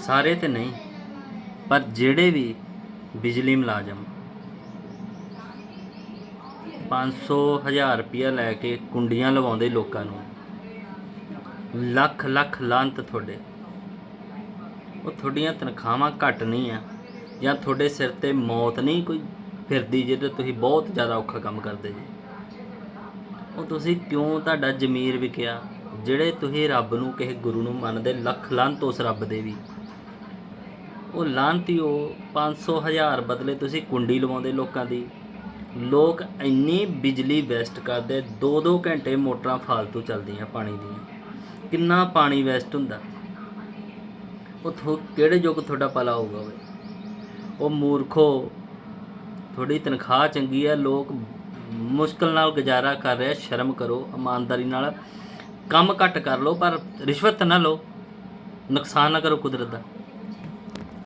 ਸਾਰੇ ਤੇ ਨਹੀਂ, ਪਰ ਜਿਹੜੇ ਵੀ ਬਿਜਲੀ ਮੁਲਾਜ਼ਮ 500 ਹਜ਼ਾਰ ਰੁਪਇਆ ਲੈ ਕੇ ਕੁੰਡੀਆਂ ਲਵਾਉਂਦੇ ਲੋਕਾਂ ਨੂੰ, ਲੱਖ ਲੱਖ ਲਾਂਤ ਤੁਹਾਡੇ। ਉਹ ਤੁਹਾਡੀਆਂ ਤਨਖਾਹਾਂ ਘੱਟ ਨਹੀਂ ਆ, ਜਾਂ ਤੁਹਾਡੇ ਸਿਰ ਤੇ ਮੌਤ ਨਹੀਂ ਕੋਈ ਫਿਰਦੀ ਜਿਹਦੇ ਤੁਸੀਂ ਬਹੁਤ ਜ਼ਿਆਦਾ ਔਖਾ ਕੰਮ ਕਰਦੇ ਜੀ। ਉਹ ਤੁਸੀਂ ਕਿਉਂ ਤੁਹਾਡਾ ਜ਼ਮੀਰ ਵਿਕਿਆ, ਜਿਹੜੇ ਤੁਸੀਂ ਰੱਬ ਨੂੰ, ਕਿਸੇ ਗੁਰੂ ਨੂੰ ਮੰਨਦੇ, ਲੱਖ ਲੰਤ ਉਸ ਰੱਬ ਦੇ ਵੀ। ਉਹ ਲਾਂਤੀ ਉਹ 500 ਹਜ਼ਾਰ ਬਦਲੇ ਤੁਸੀਂ ਕੁੰਡੀ ਲਵਾਉਂਦੇ ਲੋਕਾਂ ਦੀ। ਲੋਕ ਇੰਨੀ ਬਿਜਲੀ ਵੇਸਟ ਕਰਦੇ 2-2 ਘੰਟੇ ਮੋਟਰਾਂ ਫਾਲਤੂ ਚੱਲਦੀਆਂ ਪਾਣੀ ਦੀਆਂ। ਕਿੰਨਾ ਪਾਣੀ ਵੇਸਟ ਹੁੰਦਾ। ਉਹ ਥੋ, ਕਿਹੜੇ ਯੁੱਗ ਤੁਹਾਡਾ ਪਲਾ ਹੋਊਗਾ ਵੇ ਉਹ ਮੂਰਖੋ, ਤੁਹਾਡੀ ਤਨਖਾਹ ਚੰਗੀ ਹੈ ਲੋਕ ਮੁਸ਼ਕਲ ਨਾਲ ਗੁਜ਼ਾਰਾ ਕਰ ਰਿਹਾ, ਸ਼ਰਮ ਕਰੋ, ਇਮਾਨਦਾਰੀ ਨਾਲ। ਕੰਮ ਘੱਟ ਕਰ ਲਓ, ਪਰ ਰਿਸ਼ਵਤ ਨਾ ਲਓ। ਨੁਕਸਾਨ ਨਾ ਕਰੋ ਕੁਦਰਤ ਦਾ।